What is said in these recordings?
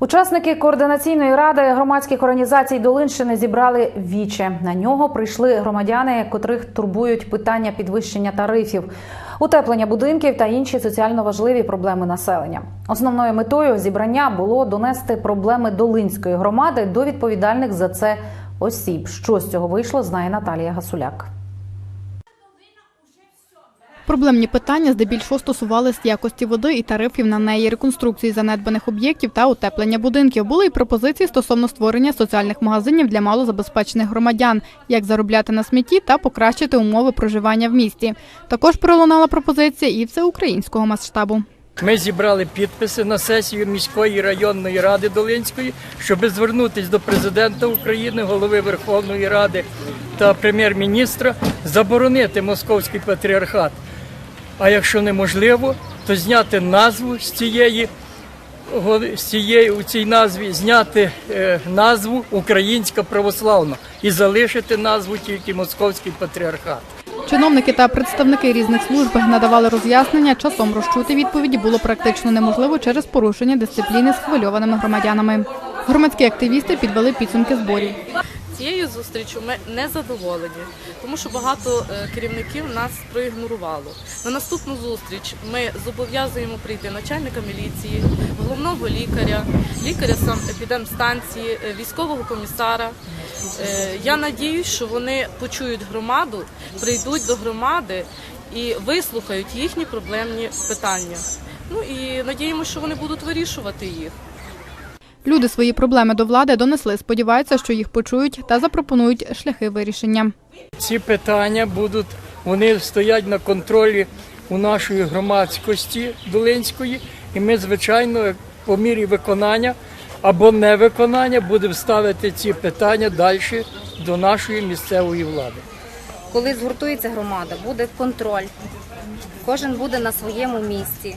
Учасники координаційної ради громадських організацій Долинщини зібрали віче. На нього прийшли громадяни, котрих турбують питання підвищення тарифів, утеплення будинків та інші соціально важливі проблеми населення. Основною метою зібрання було донести проблеми Долинської громади до відповідальних за це осіб. Що з цього вийшло, знає Наталія Гасуляк. Проблемні питання здебільшого стосувались якості води і тарифів на неї, реконструкції занедбаних об'єктів та утеплення будинків. Були й пропозиції стосовно створення соціальних магазинів для малозабезпечених громадян, як заробляти на смітті та покращити умови проживання в місті. Також пролунала пропозиція і всеукраїнського масштабу. Ми зібрали підписи на сесію міської районної ради Долинської, щоб звернутися до президента України, голови Верховної Ради та прем'єр-міністра заборонити московський патріархат. А якщо неможливо, то зняти назву з цієї з цієї у цій назві зняти е, назву Українська православна і залишити назву тільки Московський патріархат. Чиновники та представники різних служб надавали роз'яснення. Часом розчути відповіді було практично неможливо через порушення дисципліни схвильованими громадянами. Громадські активісти підвели підсумки зборів. Цією зустрічю ми не задоволені, тому що багато е, керівників нас проігнорувало. На наступну зустріч ми зобов'язуємо прийти начальника міліції, головного лікаря, лікаря санепідемстанції, е, військового комісара. Е, Я надіюсь, що вони почують громаду, прийдуть до громади і вислухають їхні проблемні питання. Ну і надіємося, що вони будуть вирішувати їх. Люди свої проблеми до влади донесли. Сподіваються, що їх почують та запропонують шляхи вирішення. Ці питання будуть, вони стоять на контролі у нашої громадськості Долинської, і ми, звичайно, по мірі виконання або невиконання будемо ставити ці питання далі до нашої місцевої влади. Коли згуртується громада, буде контроль. Кожен буде на своєму місці.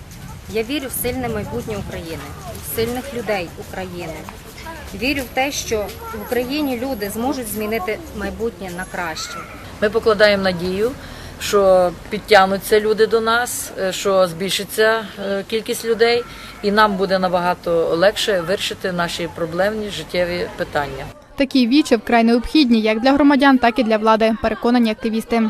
Я вірю в сильне майбутнє України, в сильних людей України. Вірю в те, що в Україні люди зможуть змінити майбутнє на краще. Ми покладаємо надію, що підтягнуться люди до нас, е, що збільшиться е, кількість людей, і нам буде набагато легше вирішити наші проблемні життєві питання. Такі вічі вкрай необхідні як для громадян, так і для влади. Переконані активісти.